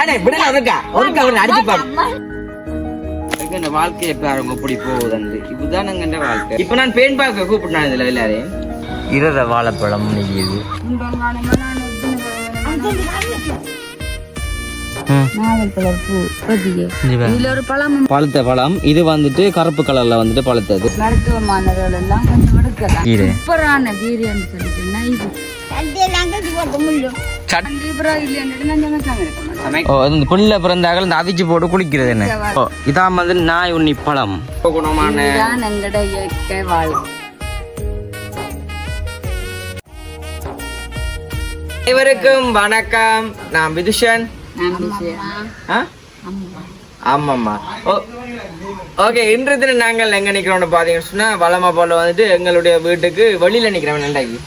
அடே விடல ஒருக்கா ஒருக்கா அவனை அடிச்சு பாரு இந்த வாழ்க்கையை பாருங்க எப்படி போகுதுன்னு? இதுதான் எங்க வாழ்க்கை? இப்ப நான் பெண் பார்க்க கூப்பிட்டேன் இதுல எல்லாரையும். இரத வாழைப்பழம் பழம் பழுத்த பழம். இது வந்துட்டு கருப்பு கலர்ல வந்துட்டு பழுத்தது. மருத்துவமானவர்கள் எல்லாம் கொஞ்சம் எடுக்கலாம் கீரை சூப்பரான கீரைன்னு சொல்லிட்டுன்னா ஓ இந்த புல்ல பிறந்தார்கள் இந்த அவிச்சு போட்டு குளிக்கிறது என்ன? ஓ இதான் வந்து நாய் உண்ணி பழம். குணமான இயற்கை அனைவருக்கும் வணக்கம். நான் விதுஷன். நான் விஷயம் ஆ? ஆமாம்மா. ஓ ஓகே இன்று தினம் நாங்கள் எங்க நிக்கிறோம்னு பாத்தீங்கன்னு சொன்னா வளமா போல வந்துட்டு எங்களுடைய வீட்டுக்கு வெளியில நிக்கிறோம் நண்டாக்கி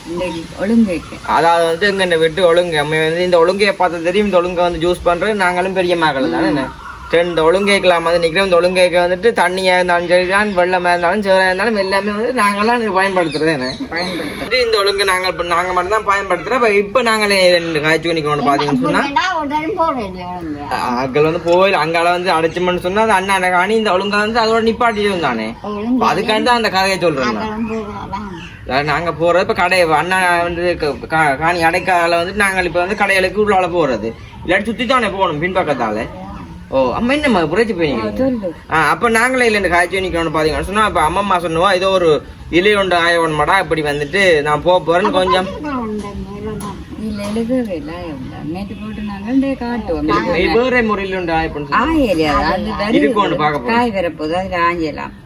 ஒழுங்கைக்கு அதாவது வந்து எங்க இந்த வீட்டு ஒழுங்கு. அம்மை வந்து இந்த ஒழுங்கையை பார்த்து தெரியும் இந்த ஒழுங்கை வந்து ஜூஸ் பண்றது நாங்களும் பெரிய மகள் தானே? இந்த ஒழுங்கைக்கெல்லாம் வந்து நிக்கிறோம் இந்த ஒழுங்கைக்கு வந்துட்டு தண்ணியா இருந்தாலும் சரி தான் வெள்ளமா இருந்தாலும் சேரா இருந்தாலும் எல்லாமே வந்து நாங்களாம் பயன்படுத்துறது என்ன? பயன்படுத்த இந்த ஒழுங்கு நாங்கள் இப்ப நாங்க மட்டும் தான் பயன்படுத்துறோம். இப்ப இப்ப நாங்களே ரெண்டு காய்ச்சி நிக்கணும் பாத்தீங்கன்னு சொன்னா. அக்கள் வந்து போயில் அங்கால வந்து அடைச்சோம்னு சொன்னா அது அண்ணா காணி இந்த ஒழுங்கா வந்து அதோட நிப்பாட்டி தானே. அதுக்காண்டி தான் அந்த கதையை சொல்றேன் நான். அதாவது நாங்க போறது இப்ப கடை அண்ணா வந்து காணி அடைக்கால வந்து நாங்கள் இப்ப வந்து கடைகளுக்கு உள்ளால போறது. இல்லாட்டி சுத்தி தானே போகணும் பின்பக்கத்தால. ஓ அம்மா என்னம்மா புரட்சி ஆ அப்ப நாங்களே இல்லை இந்த காய்ச்சி நிக்கணும்னு பாத்தீங்கன்னு சொன்னா அப்ப அம்மம்மா சொன்னுவா ஏதோ ஒரு இலையுண்டு ஆயவன் மடா இப்படி வந்துட்டு நான் போக போறேன்னு கொஞ்சம்.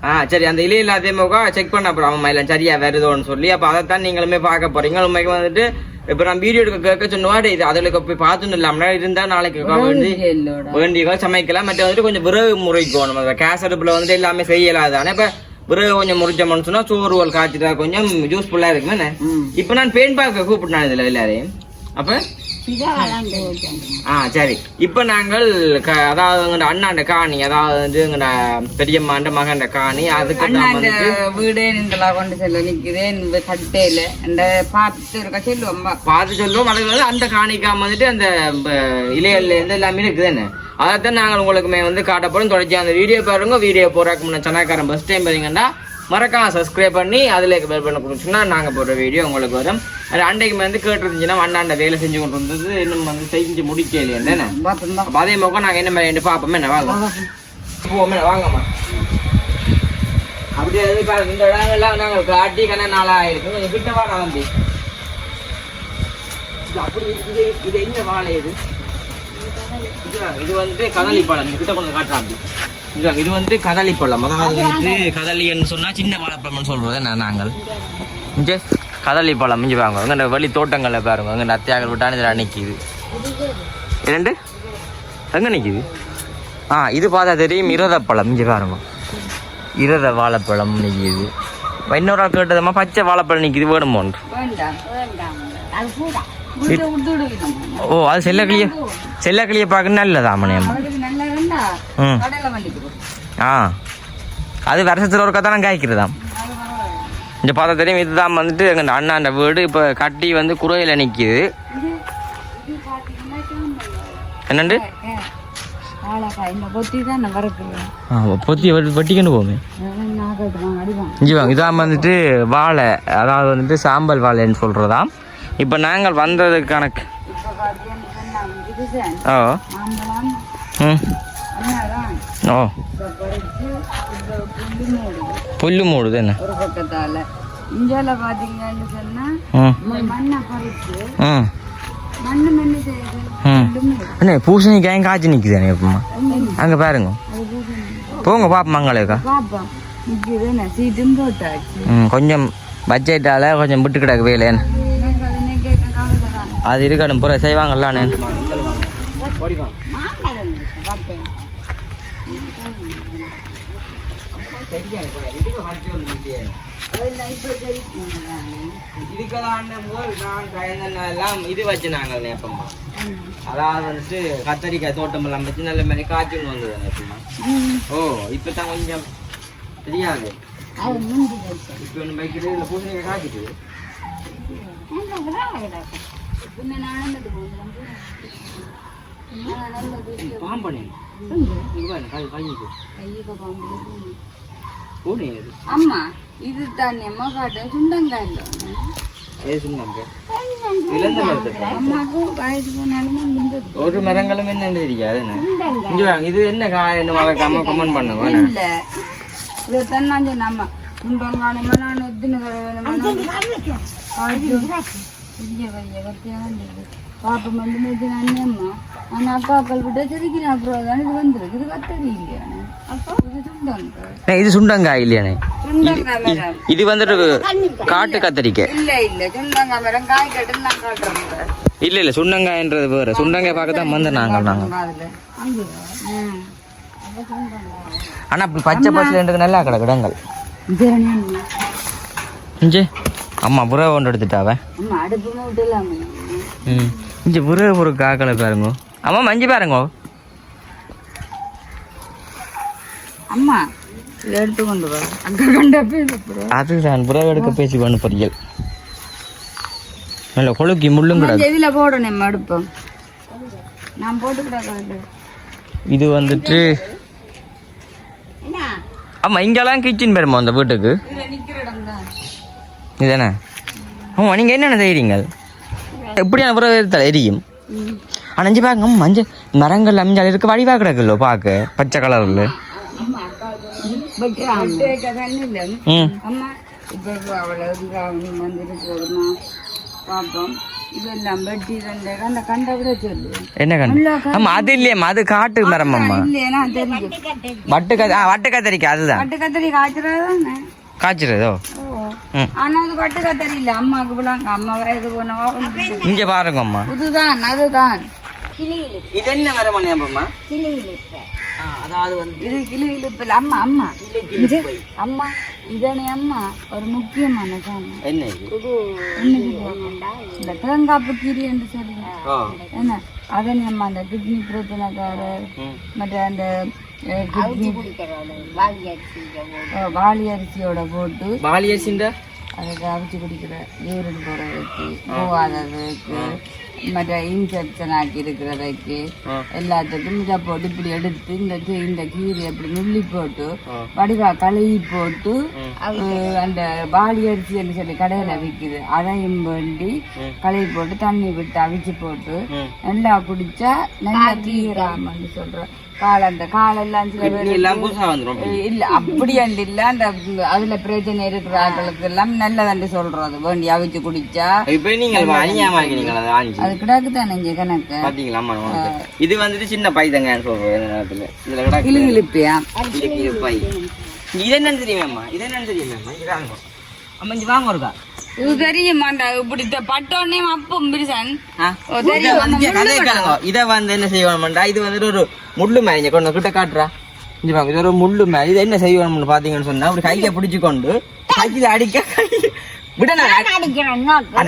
அது சரி அந்த இலையில எல்லாத்தையுமே செக் பண்ண அப்புறம் அம்மா இல்லை சரியா வருதோன்னு சொல்லி அப்ப அதைத்தான் நீங்களுமே பார்க்க போறீங்க. உண்மைக்கு வந்துட்டு இப்ப நான் வீடியோ எடுக்க கேட்க சொன்னுவா டேய், இது அதுல போய் பார்த்துன்னு இல்லாம இருந்தா நாளைக்கு வேண்டி எல்லோட வேண்டிய சமைக்கலாம். மற்ற வந்துட்டு கொஞ்சம் விறகு முறைக்கணும் அந்த கேஸ் அடுப்புல வந்து எல்லாமே செய்யலாம் தானே. இப்ப விறகு கொஞ்சம் முறிச்சோம்னு சொன்னா சோறுவல் காய்ச்சிட்டா கொஞ்சம் யூஸ்ஃபுல்லா இருக்குமே. இப்ப நான் பெயின் பார்க்க கூப்பிட்டேன் இதுல எல்லாரையும். அப்ப ஆ சரி. இப்ப நாங்கள் க- அதாவது எங்கட அண்ணாண்ட காணி அதாவது வந்து எங்கட பெரியம்மாண்ட மகன்ட காணி அதுக்கு வந்து வீடு நின்றலா கொண்டு செல்ல நிக்குதேன் இந்த கட்டையில இந்த பார்த்து இருக்கா சொல்லுவோம். பார்த்து சொல்லுவோம். அது வந்து அந்த காணிக்காம வந்துட்டு அந்த இலைகள்ல இருந்து எல்லாமே இருக்குது என்ன? அதைத்தான் நாங்கள் உங்களுக்குமே வந்து காட்ட போறோம். தொடர்ச்சி அந்த வீடியோ பாருங்க. வீடியோ போறாக்கு முன்ன சனாக்காரன் பஸ் டைம் பாத்தீங்கன்னா மறக்காம சப்ஸ்கிரைப் பண்ணி அதுல பெல் பண்ண கொடுத்துச்சுன்னா நாங்க போடுற வீடியோ உங்களுக்கு வரும். அண்டைக்கு வந்து கேட்டுருந்துச்சுன்னா அண்ணாண்ட வேலை செஞ்சு கொண்டு வந்தது இன்னும் வந்து செஞ்சு முடிக்கலையே என்ன அதே முகம் நாங்க என்ன மாதிரி பார்ப்போமே என்ன வாங்க. போவோமே வாங்கம்மா. அப்படியே இந்த இடங்கள்லாம் நாங்கள் காட்டி கண்ண நாளா இருக்கு கொஞ்சம் கிட்ட வாங்க இது அப்படி இருக்குது இது என்ன வாழை இது? இது வந்து கதளி பழம் கிட்ட கொஞ்சம் காட்டுறா அப்படி இதுதான், இது வந்து கதளி பழம். அதாவது வந்து கதளின்னு சொன்னா சின்ன வாழைப்பழம்னு சொல்றது நான் நாங்கள். இங்கே கதளி பழம் இங்கே வாங்க அங்கே வெளி தோட்டங்கள்ல பாருங்க. அங்கே நத்தியாக விட்டானு இதில் நிற்கிது. இரண்டு? எங்க நிக்குது ஆ இது பார்த்தா தெரியும். இரத பழம் இங்கே பாருங்க. இரத வாழைப்பழம் இப்ப இன்னொரு ஆள் கேட்டதம்மா பச்சை வாழைப்பழம் நிக்குது வேணுமோன்று. ஓ அது செல்லக்கிளிய செல்லக்கிளிய பார்க்க நல்லதா மணியம் அவளுக்கு ஆ அது வருஷத்தில் ஒரு தான் காய்க்கிறதாம் இங்கே பார்த்தா தெரியும் இதுதான் வந்துட்டு எங்கள் அண்ணாண்ட வீடு இப்போ கட்டி வந்து குறையில் நிற்கிது என்னண்டு பொத்தி வெட்டிக்கண்டு அடிவாங்க இங்கே வாங்க இதான் வந்துட்டு வாழை அதாவது வந்துட்டு சாம்பல் வாழைன்னு சொல்கிறதாம் இப்போ நாங்கள் வந்தது கணக்கு ஓ ம் மூடுது புல்லு மூடுது என்ன ஒரு பக்கத்தால இந்தியாவில் பார்த்தீங்கன்னு சொன்னா ம் ம- மண்ணை பறிச்சு ம் மண்ணு மண்ணு காய்ச்சி நிற்குதானே எப்பமா அங்கே பாருங்க போங்க பாப்போம் மங்களேக்கா கொஞ்சம் பட்ஜெட்டால் கொஞ்சம் விட்டு கிடக்கு வேலைன்னு அது இருக்கட்டும் புற செய்வாங்கல்லானே இது வச்சு நாங்கள் நேப்பம்மா. அதாவது வந்துட்டு கத்தரிக்காய் தோட்டம் எல்லாம் வச்சு நல்ல மாதிரி காய்ச்சல் வந்தது நேப்பம்மா. ஓ இப்போ தான் கொஞ்சம் தெரியாது. அது இப்போ ஒன்று வைக்கிறது இல்லை பூசணிக்காய் காய்ச்சிட்டு பாம்பு அம்மா இது தானே அம்மா காட்டு சுண்டங்காய். ஒரு மரங்களும் என்ன என்ன? வாங்க இது என்ன காயன்னு மறக்காம கமெண்ட் பண்ணுங்க என்ன? இல்ல. இதைத்தான் நான் சொன்னேன் அம்மா சுண்டங்கானமா நான். எத்தனை பாப்பம் வந்து நேற்று நான் அம்மா? ஆனால் அக்காக்கள் விட்டு சிரிக்கிறேன். அப்புறம் தான் இது வந்துருக்கு இது கத்தரி இல்லையா இது சுண்டங்காய் இது சுண்டங்காய் இல்லையானே? இது வந்துட்டு காட்டு கத்தரிக்கை. இல்ல இல்ல. சுண்டங்காய் மரம் காய் கட்டு நான் காட்டுறேன். இல்ல இல்ல. சுண்டங்காய்ன்றது வேற. சுண்டங்காய் பார்க்க தான் வந்து நாங்கள் நாங்கள். அதுல. ம். ஆனா இப்படி பச்சை பச்சை ரெண்டுக்கு நல்லா கிடக்கு இடங்கள். இது என்ன? இஞ்சே? அம்மா புறவை கொண்டு எடுத்துட்டாவ அம்மா அடுப்பு மூட்டலாமே ம். இஞ்சே புறவை ஒரு காக்கலை பாருங்க. அம்மா மஞ்சு பாருங்க. அம்மா எடுத்து கொண்டு வா. கண்டப்பே அப்புறம் அதுதான் புறவை எடுக்க பேசி பண்ணு பொரியல் நல்ல கொழுக்கி முள்ளும் கிடக்கு இதுல போடணும் அடுப்பம். நான் போட்டுக்கிட்டா இது வந்துட்டு ஆமா இங்கெல்லாம் கிச்சன் பெருமா அந்த வீட்டுக்கு. இதுதானே ஆமா நீங்க என்னென்ன செய்றீங்க எப்படியான எடுத்தால் எரியும். அணைஞ்சு பாருங்க மஞ்சள் மரங்கள் அமைஞ்சால் இருக்கு வடிவா கிடக்குல்லோ பார்க்க. பச்சை கலர்ல என்ன கண்டு ஆமா அது இல்லையம்மா அது காட்டு மரம் அம்மா. வட்டு கத்திரிக்காய் அதுதான். காய்ச்சிறதோ? ஆனா அது பட்டு கத்தரி இல்ல அம்மாவுக்கு விழாங்க அம்மா வயது போனவா இங்க பாருங்க அம்மா. புதுதான் அதுதான் இது என்ன மரம் அம்மா அதாவது வந்து இது கிளி இழுப்பில் அம்மா அம்மா. இது அம்மா இதனை அம்மா. ஒரு முக்கியமான சாமி. என்ன இது? இன்னைக்கு போகணும்டா. இந்த தேங்காப்பு கீரி என்று சொல்லுங்க ஓ என்ன? அதனை அம்மா அந்த கிட்னி பிரச்சனைக்காரர். மற்ற அந்த வாளி அரிசியோட போட்டு பாலியசிண்ட அதுக்கு அவிச்சு குடிக்கிற யூரின் போகிறதுக்கு போகாததுக்கு மற்ற இன்ஃபெக்ஷன் ஆக்கி இருக்கிறதுக்கு. எல்லாத்துக்கும் இதை போட்டு இப்படி எடுத்து இந்த கீ- இந்த கீரை அப்படி நுள்ளி போட்டு ஆ. வடிவா கழுவி போட்டு அந்த பாலி அரிசின்னு சொல்லி கடையில் விற்குது அதையும் வேண்டி கழுவி போட்டு தண்ணி விட்டு அவிச்சு போட்டு. நல்லா குடிச்சா நல்லா தீராமன்னு சொல்றோம் கால் அந்த காலெல்லாம் சில பேர் இல்ல அப்படி அந்த இல்ல. அந்த அதுல பிரச்சனை இருக்கிற ஆட்களுக்கு எல்லாம் நல்லதண்டு சொல்றது வேண்டி அவிச்சு குடிச்சா இப்ப நீங்க அதை கிடக்கு தானே இங்க கணக்கு? பாத்தீங்களா? இது வந்துட்டு சின்ன பை தாங்க சொல்றேன். பை. இது என்னன்னு தெரியுமாம்மா இது என்னன்னு தெரியுமாம்மா இது வாங்க அம்மா இங்க வாங்க ஒருக்கா இது. வந்து. இதை வந்து என்ன செய்வோம்டா இது வந்துட்டு ஒரு முள்ளு இங்க கொண்டு கிட்ட காட்டுறா. பாருங்க இது ஒரு முள்ளு மாதிரி இது என்ன செய்வோம்னு பாத்தீங்கன்னு சொன்னா அப்படி கையை பிடிச்சு கொண்டு கையில அடிக்க விட நான்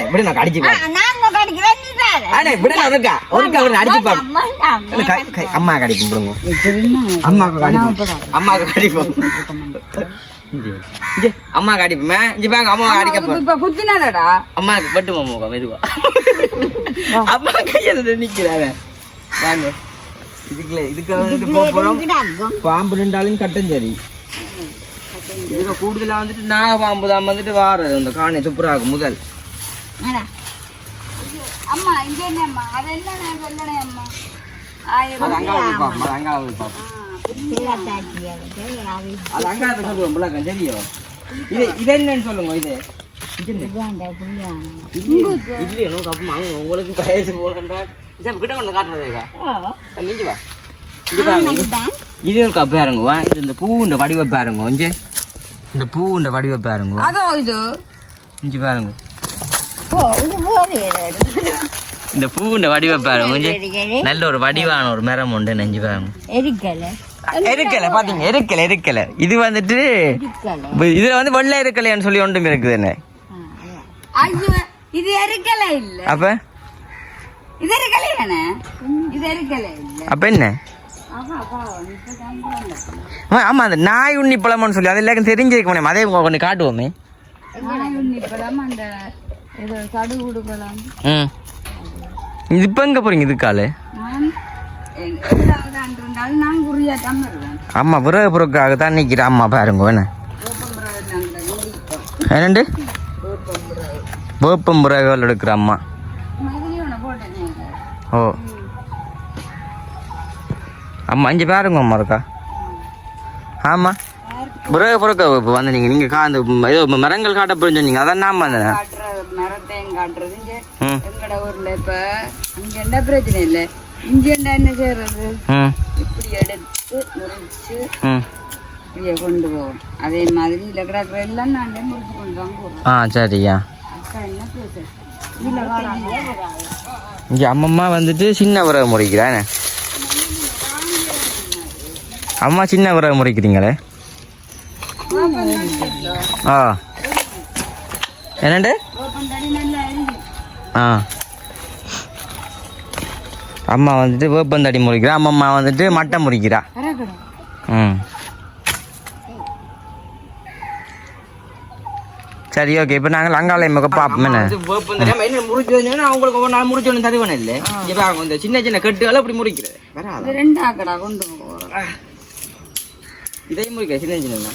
விட நான் அடிச்சு பாரு. அண்ணே விட நான் ஒருக்கா ஒருக்கா ஒரு அடிச்சு பாரு. இல்ல, கை- கை- அம்மா கடிக்கும் அம்மாவுக்கு கடிப்போம் அம்மா கடிப்போமே இங்க பாருங்க அம்மா அடிக்க போ இப்ப குத்தினாதடா அம்மாவுக்கு பட்டு மாமா மெதுவா. அம்மா கையில நிக்கிறாங்க. வாங்க. இதுக்குல இதுக்கு போறோம். பாம்பு நின்றாலும் கட்டும் சரி. இதுல கூடுதலா வந்துட்டு நாக பாம்பு தான் வந்துட்டு வாரது. அந்த காணி துப்புராகும் முதல். அம்மா இங்க என்னம்மா? அது என்ன சொல்லணே அம்மா? ஆயிரம் அது அங்காள போய் பார்ப்போம் அது அங்காள போய் பார்ப்போம் அது அங்காள சொல்லுவோம் புள்ளக்கம் தெரியும் இது இது என்னன்னு சொல்லுங்க இது. உங்களுக்கு இதை கிட்ட கொண்டு காட்டுறதேக்கா வா. இது. ஒரு கப்பு பாருங்க வா. இது இந்த பூவுண்ட வடிவ பாருங்க இங்கே இந்த பூவுண்ட வடிவ பாருங்க அதோ இது. இஞ்சி பாருங்க. இந்த பூவுண்ட வடிவ பாருங்க இங்கே நல்ல ஒரு வடிவான ஒரு மரம் உண்டு நெஞ்சு பாருங்க எரிக்கல இருக்கல பாத்தீங்க இருக்கல இருக்கல இது வந்துட்டு இதுல வந்து வெள்ளை இருக்கலையான்னு சொல்லி ஒன்றும் இருக்குது என்ன? இது எரிக்கல இல்ல. அப்ப? இது எரிக்கல தானே? இது எரிக்கல இல்ல. அப்ப என்ன. ஆமா, ஆமா அந்த நாய் உண்ணி பழம்னு சொல்லி அது எல்லாருக்கும் தெரிஞ்சிருக்க முடியும் அதே கொஞ்சம் காட்டுவோமே. நான் உன்னை இப்பதான் அந்த ஏதோ சடு கொடுக்கலாம் ம். இது இப்போ எங்கே போகிறீங்க இதுக்கால அம்மா விறகு பொருட்காக தான் நிற்கிற அம்மா பாருங்க நினைப்போம் என்னண்டு? வேப்பம் விறகுகள் எடுக்கிற அம்மா. ஓ. அம்மா இங்கே பாருங்க அம்மா இருக்கா. ஆமாம் விறகு பொருட்கள் இப்போ வந்து நீங்கள் நீங்கள் கா அந்த ஏதோ மரங்கள் காட்ட போய் சொன்னீங்க அதான் நான் வந்தேன். மரத்தையும் காட்டுறது இங்கே. எங்கட ஊர்ல இப்ப இங்க என்ன பிரச்சனை இல்லை. இங்க என்ன செய்யறது இப்படி எடுத்து முறிச்சு இப்படியே கொண்டு போவோம். அதே மாதிரி இதுல கிடக்குற எல்லாம் நான் முறிச்சு கொண்டு தான் போறோம் ஆ சரியா. அக்கா என்ன இங்கே அம்மம்மா வந்துட்டு சின்ன விறகு முறிக்கிறானே அம்மா சின்ன விறகு முறிக்கிறீங்களே? ஆ. என்னண்டு? ஆ. அம்மா வந்துட்டு வேப்பந்தடி முறிக்கிறா அம்மம்மா வந்துட்டு மட்டை முறிக்கிறா. ம். சரி ஓகே இப்போ நாங்கள் அங்காளை முக பார்ப்போம் என்ன? அவங்களுக்கு ஒவ்வொரு நாள் ஒன்று தருவன இல்லை? இப்போ இந்த சின்ன சின்ன கட்டுகளை அப்படி முறிக்கிறது. ரெண்டு ஆக்கடா கொண்டு போறோம் இதை முறிக்க சின்ன சின்ன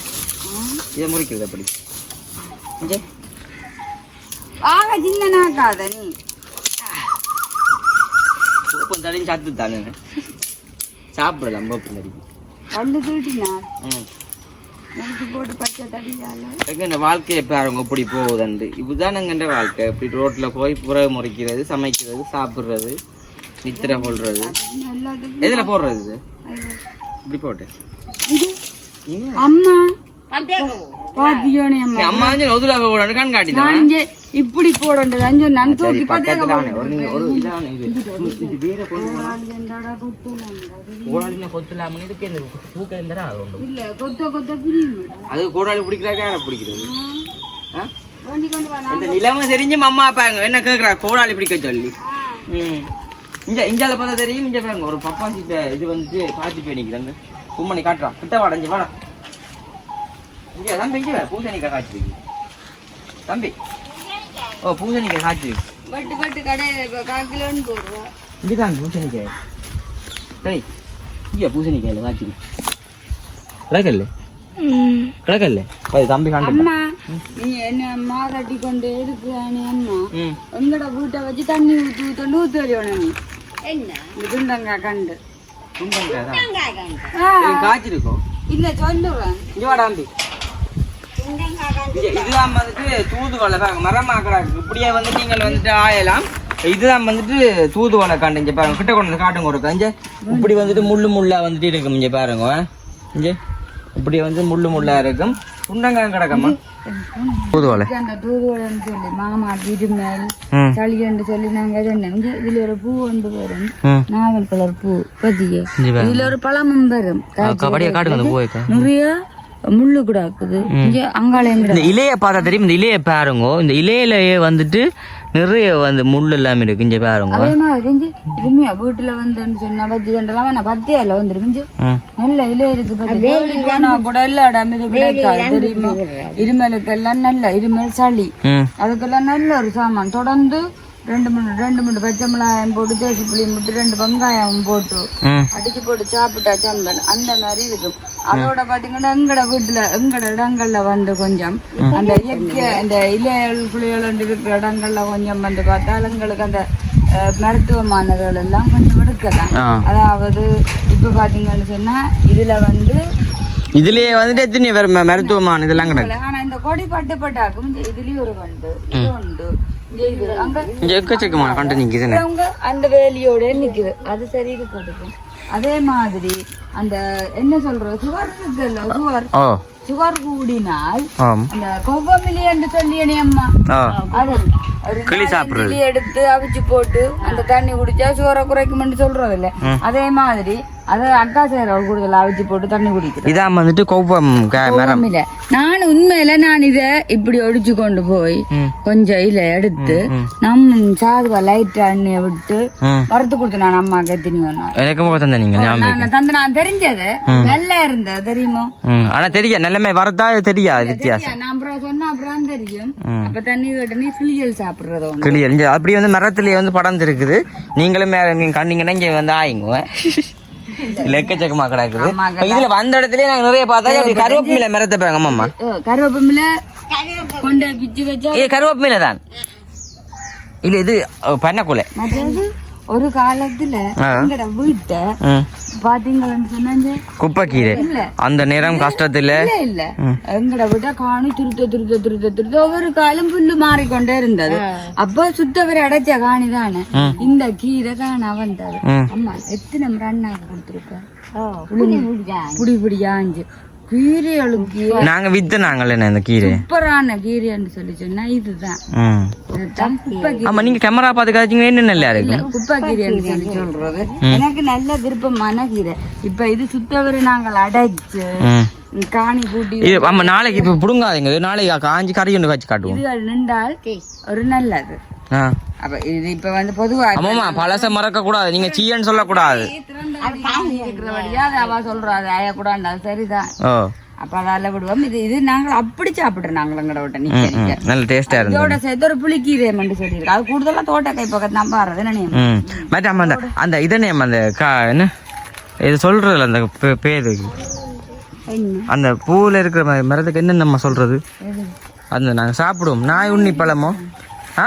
இதை முறிக்கிறது அப்படி. ஆக சின்ன நாக்காத நீ வேப்பந்தடியும் சாத்து தானே சாப்பிடலாம் வேப்பந்தடி கண்டு தூட்டினா ம் நெருக்கி போட்டு பச்சை தடியால எங்க இந்த வாழ்க்கையை பாருங்க இப்படி போகுதுண்டு இதுதானங்க வாழ்க்கை இப்படி ரோட்ல போய் புறவு முறிக்கிறது சமைக்கிறது சாப்பிடுறது நித்திரை எல்லாத்துக்கும் எதுல போடுறது இப்படி போட்டு அம்மா பாத்தியோனே அம்மா. வந்து கண் காட்டிதான் இப்படி போடண்டது அஞ்சு நான் தூக்கி அது கோடாளி பிடிக்கிறாக்கா யாரை பிடிக்கிறது? இந்த நிலைமை தெரிஞ்சு அம்மா அப்பாங்க. என்ன கேக்குறா? கோடாளி பிடிக்க சொல்லி. இங்க இஞ்சால பார்த்தா தெரியும் இங்க பாருங்க. ஒரு பப்பாசி இது வந்து காய்ச்சி போய் நிக்கிறாங்க கும்மணி காட்டுறான் கிட்ட வாடா இங்க வாடா. இங்க தம்பி இங்க பூசணிக்காய் காய்ச்சி இருக்கு. தம்பி ஓ பூசணிக்காய் காய்ச்சி இருக்கு. பட்டு பட்டு கடையில கால் கிலோன்னு போடுறோம் இங்க தான் பூசணிக்காய் டேய் இங்க பூசணிக்காயில காய்ச்சி இருக்கு. கிடக்கல்ல கிடக்கல்ல அது தம்பி காண்டு அம்மா நீ என்ன அம்மா கட்டி கொண்டு எதுக்கு நீ அம்மா? எங்கட வீட்டை வச்சு தண்ணி என்ன? துண்டங்காய் கண்டு. தான் இல்ல இங்க இதுதான் வந்துட்டு தூதுவளை பாருங்க மரமாக்கடா இப்படியே வந்து நீங்கள் வந்துட்டு ஆயலாம். இதுதான் வந்துட்டு தூதுவளை காண்டு இங்க பாருங்க கிட்ட கொண்டு வந்து காட்டுங்க ஒரு கஞ்ச இப்படி வந்துட்டு முள்ளு முள்ளா வந்துட்டு இருக்கும் இங்க பாருங்க. இங்க. இப்படி வந்து முள்ளு முள்ளா இருக்கும். குண்டங்காய் கிடக்கம்மா தூதுவளை. அந்த தூதுவளைன்னு சொல்லி மாமா இருமல் சொல்லி நாங்க சொன்னோம் இங்க இதுல ஒரு பூ கொண்டு வரும். நாவல் கலர் பூ பத்தியே இங்க இதுல ஒரு பழமும் வரும். நிறைய முள்ளு கூட இருக்குது இங்க அங்காளையும் இந்த இலையை பார்த்தா தெரியும். இந்த இலையை பாருங்க. இந்த இலையிலேயே வந்துட்டு நிறைய வந்து முள் எல்லாம் இருக்கு. இங்க பாருங்க. அதே மாதிரி இருமையா வீட்டுல வந்து சொன்னா பத்தி கண்டலாம் வேணா பத்தியால வந்துருக்கு ம் நல்ல இலை இருக்கு பாத்தி கூட இடம் கிடைக்காது தெரியுமா? இருமலுக்கு எல்லாம் நல்ல இருமல் சளி. அதுக்கெல்லாம் நல்ல ஒரு சாமான். தொடர்ந்து ரெண்டு மூணு ரெண்டு மூணு பச்சை மிளகாயம் போட்டு தேசி புளி முட்டு ரெண்டு வெங்காயம் போட்டு அடிச்சு போட்டு சாப்பிட்டா சம்பல் அந்த மாதிரி இருக்கும். அதோட பாத்தீங்கன்னா எங்கட வீட்டுல எங்கட இடங்கள்ல வந்து கொஞ்சம் அந்த இயற்கை அந்த இலையல் புளியல் இருக்கிற இடங்கள்ல கொஞ்சம் வந்து பார்த்தால் எங்களுக்கு அந்த மருத்துவமானதுகள் எல்லாம் கொஞ்சம் எடுக்கலாம். அதாவது இப்ப பாத்தீங்கன்னு சொன்னா இதுல வந்து இதுலயே வந்துட்டு எத்தனை பேர் மருத்துவமான இதெல்லாம் கிடக்கு? ஆனா இந்த கொடி பட்டு பட்டாக்கும் இந்த இதுலயும் ஒரு வண்டு இது உண்டு. எக்கச்சக்கமான கண்டு அவங்க அந்த வேலியோட நிக்குது. அது சரி இருக்கட்டும் அதே மாதிரி அந்த என்ன சொல்றது சுகர் இருக்குல்ல சுகர். சுகர் கூடினால் அந்த கொவ்வமிலி என்று சொல்லி அம்மா. அது கிளி சாப்பிடுறது. எடுத்து அவிச்சு போட்டு அந்த தண்ணி குடிச்சா சுகரை குறைக்கும்னு சொல்றது இல்ல அதே மாதிரி அதை அக்கா சேர கூடுதல் அவிச்சு போட்டு தண்ணி குடிக்கிறது. இதான் வந்துட்டு கொவ்வம் க- மரம். இல்ல. நான் உண்மையில நான் இத இப்படி ஒடிச்சு கொண்டு போய். கொஞ்சம் இல எடுத்து ம். நான் அண்ணன் சாதுவா லைட் அண்ணிய விட்டு வறுத்து கொடுத்து நான் அம்மா கத்தினி எனக்கு முகம் தந்த நீங்கள் ஞாபகம் நான் தந்து நான் தெரிஞ்சது. நல்லா இருந்தது தெரியுமோ? ஆனா தெரியா? நிலைமை வரதா தெரியாது வித்தியாசம்? நான் அப்புறம் சொன்னா அப்புறம் தெரியும். அப்ப தண்ணி கேட்டு நீ புளியல் சாப்பிடுறது இங்க அப்படி வந்து மரத்துலயே வந்து படர்ந்து இருக்குது நீங்களும் நீங்க கண்டீங்கன்னா இங்க வந்து ஆயிங்க எக்கச்சக்கமா கிடக்குது. இதுல வந்த இடத்துலயே நாங்க நிறைய பார்த்தா கருவேப்பிலை மரத்தை பாருங்க அம்மா கருவேப்பமில்ல கொண்டு பிச்சு வச்சா? இது கருவேப்பிலை தான் இல்ல இது பண்ணக்குலை. மற்றது? ஒரு காலத்துல. எங்கட வீட்டை பாத்தீங்கன்னு சொன்னாங்க குப்பைக்கீரை அந்த நேரம் கஷ்டத்துல இல்ல இல்ல எங்கட விட காணி திருத்த திருத்த திருத்த திருத்த ஒவ்வொரு காலம் புல்லு மாறிக்கொண்டே இருந்தது அப்ப சுத்தவரை அடைச்ச காணி தானே இந்த கீரை காண வந்தது. அம்மா எத்தனை அண்ணாக்கு கொடுத்துருக்க புடி புடியா அஞ்சு கீரைகளுக்கு நாங்க வித்து நாங்கள் இந்த கீரை. சூப்பரான கீரைன்னு சொல்லி சொன்னா இதுதான். கீரை ஆமா நீங்க கேமரா பார்த்து காய்ச்சிங்க என்ன நல்லா இருக்கு குப்பை கீரைன்னு சொல்லி சொல்றது. எனக்கு நல்ல விருப்பமான கீரை. இப்ப இது சுத்தவரை நாங்கள் அடைச்சு காணி கூட்டி இது ஆமா நாளைக்கு இப்ப புடுங்காதீங்க. இது நாளைக்கு காஞ்சி கறி ஒன்று காய்ச்சி காட்டுவோம். நின்றால் ஒரு நல்லது. அப்ப இது இப்ப வந்து பொதுவா ஆமாமா பழச மறக்க கூடாது நீங்க சீயன்னு சொல்லக்கூடாது. அவ சொல்றா அது அயக்கூடாது அது சரிதான். ஓ. அப்ப அதால விடுவோம். இது இது நாங்கள் அப்படி சாப்பிடுறோம் நாங்கள் எங்கட விட்ட ம். நல்ல டேஸ்டா இருந்தது. இதோட சேர்த்து ஒரு புளிக்கீரை மண்டு சொல்லியிருக்கு. அது கூடுதலா தோட்டக்கை பக்கத்து நம்ப வர்றது நினைவு ம். மற்ற அந்த அந்த இதனே அந்த கா என்ன? இது சொல்றதுல அந்த பேரு. அந்த பூவில் இருக்கிற ம- மரத்துக்கு என்ன நம்ம சொல்றது அந்த நாங்க சாப்பிடுவோம். நாய் உண்ணி பழமோ? ஆ?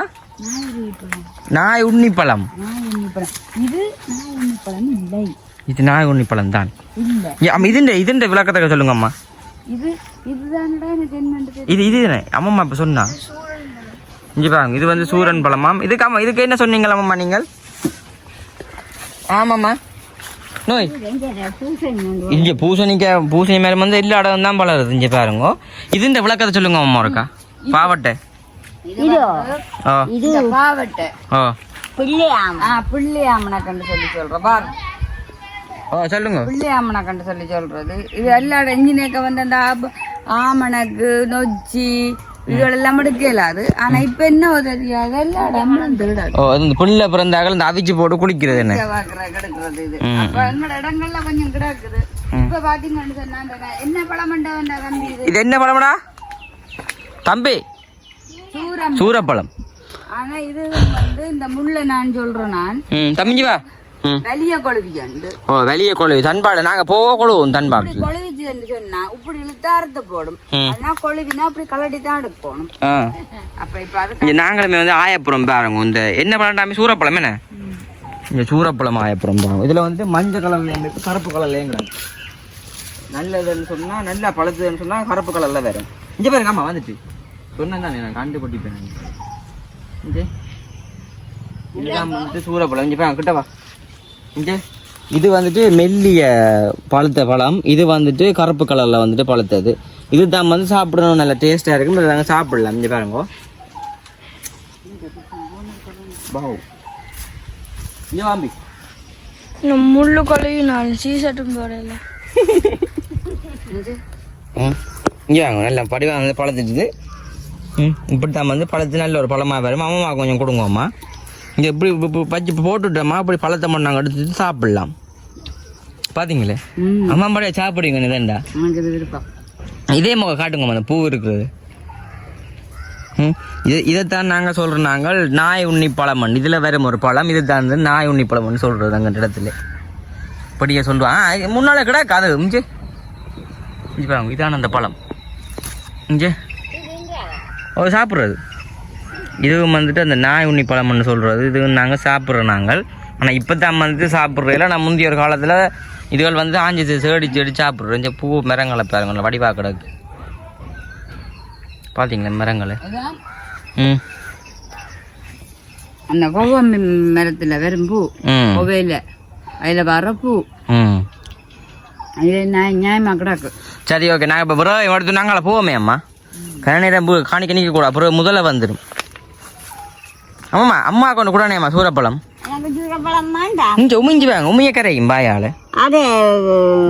நாய் உண்ணி பழம் நாய் உண்ணிப்பழம் இது நாய் உண்ணிப்பழம் இல்லை. இது நாய் உண்ணி பழம் தான் இதுண்ட இதுண்ட விளக்கத்தை சொல்லுங்க அம்மா. இது இது இது அம்மம்மா இப்போ சொன்னா. இங்க பாருங்க இது வந்து சூரன் பழமாம் இதுக்கு ஆமா இதுக்கு என்ன சொன்னீங்களா அம்மம்மா நீங்கள்? ஆமாம்மா. நோய். இங்க பூசணிக்காய் பூசணி மேல வந்து எல்லா இடம் தான் பலருது இங்க பாருங்க. இது இந்த விளக்கத்தை சொல்லுங்க அம்மா இருக்கா பாவட்டை. இது. பாவட்டை. ஓ பிள்ளையாம. ஆ பிள்ளையாமனக்கண்டு சொல்லி சொல்றோம் பாரு. சொல்லுங்க. பிள்ளையாமனக்கண்டு சொல்லி சொல்றது. இது எல்லா இன்ஜினியக்க வந்து அந்த ஆப- ஆமணக்கு நொச்சி இதுகள் எல்லாம் எடுக்கலாது ஆனா இப்ப என்ன தெரியாது எல்லா இடமும் திருடாது ஓ அது இந்த புல்ல பிறந்தாக்கள் இந்த அவிச்சு போட்டு குளிக்கிறது என்ன? கிடக்குறது இது. அப்ப எங்களோட இடங்கள்ல கொஞ்சம் கிடக்குது. இப்ப பாத்தீங்கன்னு சொன்னா அந்த ந- என்ன பழம் வேண்டாம் தம்பி இது? இது என்ன பழமடா? தம்பி. சூரம் சூரப்பழம் ஆனா இது வந்து இந்த முள்ள நான் சொல்றேன் நான். தம்பிஞ்சு வா. வெளிய ஓ வெளியே கொழுவி. தன்பாடு நாங்க போக கொழுவோம் தன்பாடு. கொழுவிச்சுன்னு சொன்னா இப்படி இழுத்து அறுத்து போடும் ஆனா கொழுவினா அப்படி கலட்டி தான் எடுக்கணும். ஆ. அப்ப இப்ப அது இங்க நாங்களுமே வந்து ஆயப்புறம் பாருங்க. இந்த என்ன பழம்டாமே சூரப்பழம் என்ன? இங்க சூரப்பழம் ஆயப்புறம் பாருங்க இதுல வந்து மஞ்சள் கலர்ல இருக்கு கருப்பு கலர்ல நல்லதுன்னு சொன்னா நல்லா பழுத்துன்னு சொன்னா கருப்பு கலர்ல வேற இங்க பாருங்க ஆமா வந்துட்டு சொன்னேன் தானே நான் கண்டுபிடிப்பேன். இங்க. இதுதான் வந்துட்டு சூரப்பழம் இங்க பாருங்க கிட்ட வா. இங்க. இது வந்துட்டு மெல்லிய பழுத்த பழம். இது வந்துட்டு கருப்பு கலர்ல வந்துட்டு பழுத்தது. இது தான் வந்து சாப்பிடணும். நல்ல டேஸ்டா இருக்கும். நாங்கள் சாப்பிடலாம். இங்க பாருங்க. பாவ் இங்க வாம்பி முள்ளு கொலையும் நான் சீசட்டும் போடல இங்க வாங்க. நல்லா படிவா வந்து பழத்துட்டு ம் இப்படி தான் வந்து பழத்து நல்ல ஒரு பழமா வரும் அம்மா கொஞ்சம் கொடுங்க அம்மா இங்கே இப்படி இப்ப- இப்ப பச்சு இப்போ போட்டுட்டோமா அப்படி பழத்தை மட்டும் நாங்கள் எடுத்துட்டு சாப்பிடலாம். பார்த்தீங்களே அம்மா பாடியா சாப்பிடுவீங்க நிதண்டா எனக்கு இது விருப்பம். இதே முக காட்டுங்க அந்த பூ இருக்கிறது ம் இது இதைத்தான் நாங்கள் சொல்கிறோம் நாங்கள் நாய் உண்ணி பழமன். இதில் வேற ஒரு பழம் இது தான் வந்து நாய் உண்ணி பழம்னு சொல்கிறது அங்கே இடத்துல. படிய சொல்லுவான் முன்னால கிடக்கு அது இங்கே இங்கே பாருங்க இதான அந்த பழம். இங்கே சாப்பிட்றது இதுவும் வந்துட்டு அந்த நாய் உண்ணி பழம்னு சொல்கிறது இது நாங்கள் சாப்பிட்றோம் நாங்கள். ஆனால் இப்போ தான் வந்துட்டு சாப்பிட்றதில்ல நான் முந்தைய ஒரு காலத்தில் இதுகள் வந்து ஆஞ்சி சேடி செடி சாப்பிட்றோம். இந்த பூ மரங்களை பாருங்களேன் வடிவா கிடக்கு. பார்த்தீங்களா மரங்களை? ம். அந்த கோவா மரத்துல வெறும் பூ கோவையில. அதுல வர பூ. ம். அதுல நியாய- நியாயமா கிடக்கு. சரி ஓகே. நாங்கள் இப்போ பிறகு எடுத்து நாங்கள போவோமே அம்மா. கரநேரம் பூ காணிக்க நிற்க கூடாது பிறகு முதல்ல வந்துடும் ஆமாம்மா அம்மா கொண்டு கூடானேம்மா சூரப்பழம். இங்கே உமிஞ்சி பாருங்க உமிய கரையும் பாயால்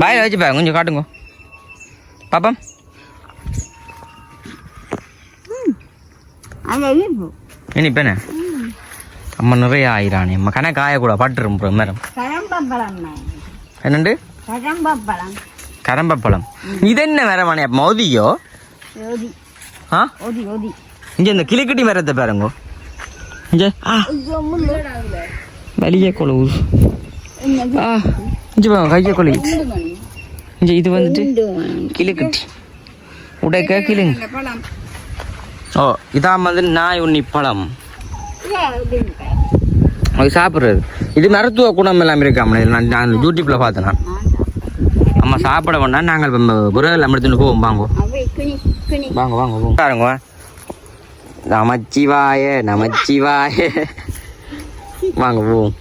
பாயில் வச்சு பாருங்க கொஞ்சம் காட்டுங்க. பாப்பம். அந்த இனிப்பு. இனி இப்போ என்ன? அம்மா நிறைய ஆயிரானே. அம்மா கணக்கு ஆயக்கூட பட்டுரும் ப்ரோ கரம்பப்பழம் என்னண்டு? கரம்பப்பழம். கரம்பப்பழம். இது என்ன மரமானே மோதியோ? ஆ? ஓதி ஓதி இங்க இந்த கிளிக்கட்டி மரத்தை பாருங்க. இங்க. ஆ. வெளியே கொழு. ஆ. இங்க பாருங்க கையை கொழு. இங்க இது வந்துட்டு கிளிக்கட்டி. உடைக்க கிளிங்க ஓ இதான் வந்து நாய் உண்ணி பழம். அது சாப்பிட்றது. இது மருத்துவ குணம் எல்லாம் இருக்காம நான் நான் யூடியூப்ல பார்த்தேன். அம்மா சாப்பிட வேண்டாம். நாங்கள் புரல் எடுத்துட்டு போவோம் வாங்க வாங்க வாங்க பாருங்க நமச்சிவாய நமச்சிவாய வாங்க போவோம்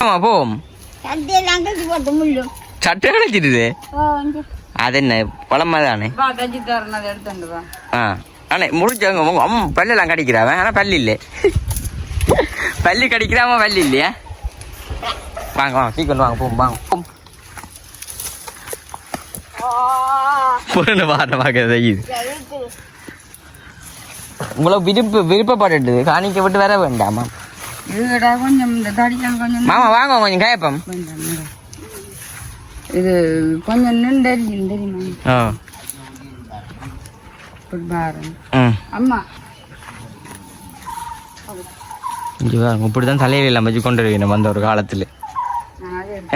ஆமா போவோம் சட்டை கிடைச்சிடுது அது என்ன பழமா தானே ஆ அண்ணே முடிச்சவங்க உங்க அம்மா பல்லெல்லாம் கடிக்கிறாவன் ஆனால் பல்லு இல்லை பல்லு கடிக்கிறாம பல்லு இல்லையா வாங்க வாங்க சீக்கிரம் வாங்க போம் வாங்க பொருள் பாட்ட பார்க்க செய்யுது உங்களை விருப்ப விருப்பப்பட்டுது காணிக்க விட்டு வர வேண்டாமா? மாமா வாங்க கொஞ்சம் கேட்போம். இது கொஞ்சம் நின்று தெரியுமா? அம்மா. இங்கே பாருங்க இப்படி தான் தலையில இல்லாம வச்சு கொண்டு வருவீங்க அந்த ஒரு காலத்தில்.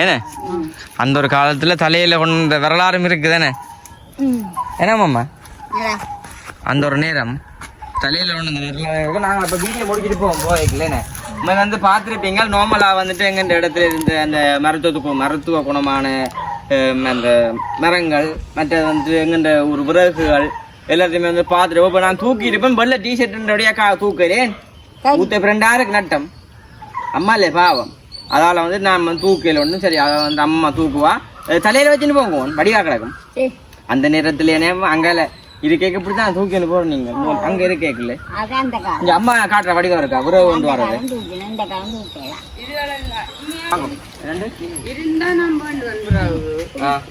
என்ன அந்த ஒரு காலத்தில் தலையில கொண்ட வரலாறும் இருக்குது தானே ம் என்ன மாமா? அந்த ஒரு நேரம் தலையில ஒன்று இந்த நேரம் நாங்கள் அப்போ வீட்டில் முடிச்சுட்டு போவோம். போய்க்கலண்ணே நம்ம வந்து பார்த்துருப்பீங்க. நார்மலாக வந்துட்டு எங்கள் இடத்துல இருந்த அந்த மருத்துவ மருத்துவ குணமான அந்த மரங்கள் மற்றது வந்து எங்கண்ட ஒரு விறகுகள் எல்லாத்தையுமே வந்து பார்த்துட்டு இப்போ நான் தூக்கிட்டு இருப்பேன் வெள்ள டிஷர்ட்டுடைய கா தூக்குறேன். ஊத்த ஃப்ரெண்டாருக்கு நட்டம். அம்மா இல்லை பாவம். அதால் வந்து நான் வந்து தூக்கையில் ஒன்றும் சரி அதை வந்து அம்மா தூக்குவா. தலையில வச்சுன்னு போங்க வடிவா கிடக்கும். அந்த நேரத்துல அங்கால இது கேட்க இப்படி தான் தூக்கி போறோம் நீங்க. அங்க இரு கேட்கல? இங்க அம்மா காட்டுற வடிவம் இருக்கா? உறவு கொண்டு வர்றது. இருந்தா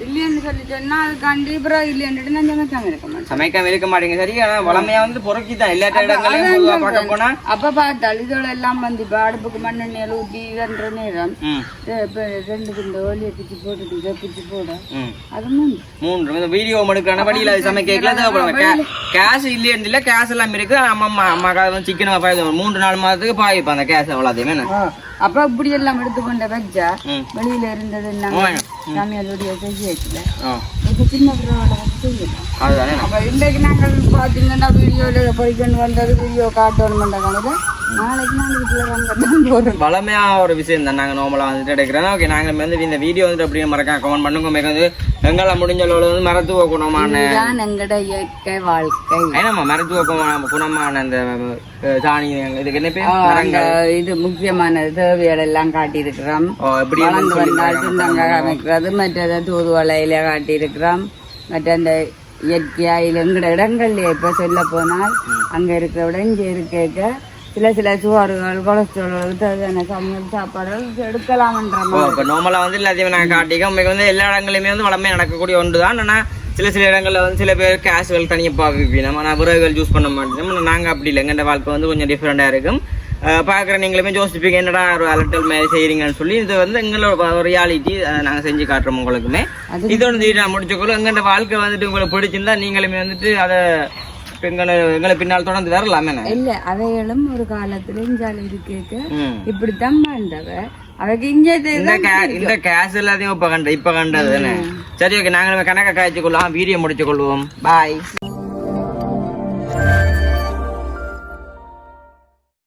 இல்லைன்னு சொல்லி சொன்னா இல்லைன்னுட்டு நான் சமைச்சாம இருக்க மாட்டேன் சமைக்காம இருக்க மாட்டேங்க சரி ஆனா வளமையா வந்து புறக்கி தான் எல்லா இடங்களையும் பொதுவா பார்க்க போனா அப்ப பார்த்தால் இதோட எல்லாம் வந்து இப்ப அடுப்புக்கு மண்ணெண்ணெய் ஊற்றி வென்ற நேரம் இப்ப பிச்சு இதை பிச்சு போட. அது மூன்று இந்த வீடியோ எடுக்கான வழியில அது சமைக்கல தேவைப்படுங்க கேஸ் இல்லைன்னு இல்ல கேஸ் எல்லாம் இருக்கு அம்மா அம்மா அம்மாக்காக சிக்கன் மூன்று நாலு மாதத்துக்கு பாய்ப்பா அந்த கேஸ் அவ்வளோதையுமே அப்ப இப்படி எல்லாம் எடுத்துக்கொண்ட வச்சா. வெளியில இருந்தது நாங்க சமையலுடைய செய்ய வைக்கல ஆ, இப்ப சின்ன பிள்ளைகள செய்யலாம் அப்ப இன்றைக்கு நாங்கள் பார்த்தீங்கன்னா வீடியோல போய்க்கொண்டு வந்தது வீடியோ காட்டணும் கணக்கு. நாளைக்கு நாங்கள் வீட்டில் வாங்க போறோம் வளமையா ஒரு விஷயம் தான். நாங்கள் நார்மலாக வந்துட்டு எடுக்கிறோம். ஓகே நாங்கள் வந்து இந்த வீடியோ வந்து அப்படியே மறக்காம கமெண்ட் பண்ணுங்க உங்களுக்கு வந்து எங்களால் முடிஞ்ச அளவு வந்து மருத்துவ குணமான எங்கட இயற்கை வாழ்க்கை. ஏன்னாம்மா மருத்துவ குண- குணமான அந்த அஹ், தானி இதுக்கு என்ன பேர்? இது முக்கியமான தேவைகள் எல்லாம் காட்டியிருக்கிறோம். எப்படி வளர்ந்து வந்தால் சின்னங்க அமைக்கிறது மற்றது தூதுவளையில காட்டியிருக்கிறோம். மற்ற அந்த இயற்கையா இல்லை எங்கட இடங்கள்ல இப்ப சொல்ல போனால் அங்க இருக்கிற விட இங்க இருக்க சில சில சுவாறுகள் கொலஸ்ட்ரால் தேவையான சமையல் சாப்பாடுகள் எடுக்கலாம்ன்ற நார்மலாக வந்து எல்லாத்தையும் நாங்கள் காட்டிக்க. உங்களுக்கு வந்து எல்லா இடங்களையுமே வந்து வளமையாக நடக்கக்கூடிய ஒன்று தான் ஆனால் சில சில இடங்களில் வந்து சில பேர் கேஷுவல் தனியாக பார்ப்பீங்க நம்ம நான் விறகுகள் யூஸ் பண்ண மாட்டோம் நாங்கள் அப்படி இல்லை எங்கள்ட வாழ்க்கை வந்து கொஞ்சம் டிஃப்ரெண்ட்டாக இருக்கும். பார்க்குற நீங்களுமே யோசிப்பீங்க என்னடா ஒரு அலட்டல் மாதிரி செய்கிறீங்கன்னு சொல்லி. இது வந்து எங்களோட ரியாலிட்டி நாங்கள் செஞ்சு காட்டுறோம் உங்களுக்குமே. இதோட நான் முடிச்சுக்கொள்ள எங்கள்ட வாழ்க்கை வந்துட்டு உங்களுக்கு பிடிச்சிருந்தா நீங்களுமே வந்துட்டு அதை எங்களை எங்களை பின்னால் தொடர்ந்து வரலாமே இல்ல அவைகளும் ஒரு காலத்துல இஞ்சால இருக்க இப்படித்தான் இங்கே இந்த கேஸ் எல்லாத்தையும் இப்ப கண்ட இப்ப கண்டது சரி ஓகே நாங்க கணக்க காய்ச்சி கொள்ளுவோம் வீடியோ முடிச்சு கொள்வோம் பாய்